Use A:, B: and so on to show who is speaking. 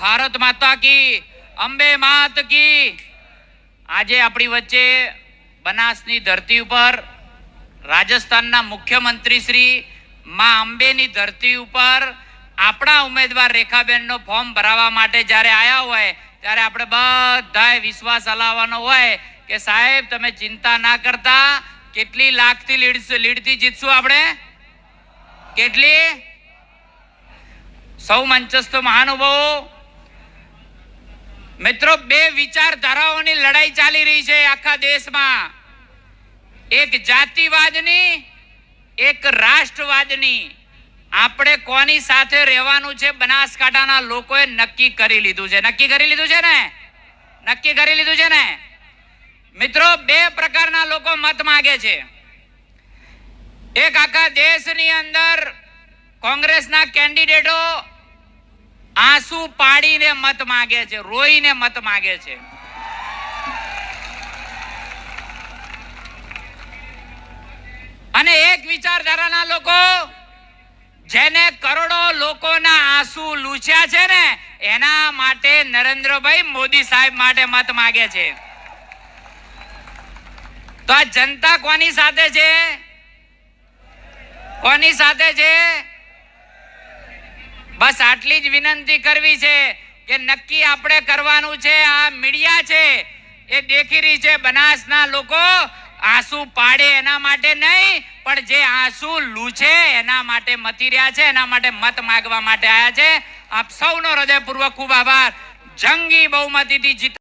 A: ભારત માતા કી, અંબે માત કી. આજે આપણી વચ્ચે બનાસની ધરતી ઉપર રાજસ્થાનના મુખ્યમંત્રી શ્રી માં અંબેની ધરતી ઉપર આપણા ઉમેદવાર રેખાબેનનો ફોર્મ ભરાવવા માટે જ્યારે આવ્યા હોય, ત્યારે આપણે બધાએ વિશ્વાસ હલાવવાનો હોય કે સાહેબ, તમે ચિંતા ના કરતા. કેટલી લાખથી લીડ લીડથી જીતશું આપણે? કેટલી? સૌ મંચસ્થ મહાનુભાવો મિત્રો, બે વિચારધારાઓની લડાઈ ચાલી રહી છે આખા દેશમાં. એક જાતિવાદની, એક રાષ્ટ્રવાદની. આપણે કોની સાથે રહેવાનું છે બનાસકાંઠાના લોકોએ નક્કી કરી લીધું છે. નક્કી કરી લીધું છે ને? નક્કી કરી લીધું છે ને? મિત્રો, બે પ્રકારના લોકો મત માગે છે. એક આખા દેશની અંદર કોંગ્રેસના કેન્ડિડેટો આંસુ પાડીને મત માંગે છે, રોઈને મત માંગે છે. અને એક વિચારધારાના લોકો જેને કરોડો લોકોના આંસુ લૂછ્યા છે ને, એના માટે નરેન્દ્રભાઈ મોદી સાહેબ માટે મત માંગે છે. તો આ જનતા કોની સાથે છે? કોની સાથે છે? બસ આટલી જ વિનંતી કરવી છે કે નક્કી આપણે કરવાનું છે, આ મીડિયા છે, એ દેખી રહી છે બનાસના લોકો. આંસુ પાડે એના માટે નહીં, પણ જે આંસુ લૂછે એના માટે મતી રહ્યા છે, એના માટે મત માગવા માટે આવ્યા છે. આપ સૌનો હૃદયપૂર્વક ખૂબ આભાર. જંગી બહુમતીથી જીત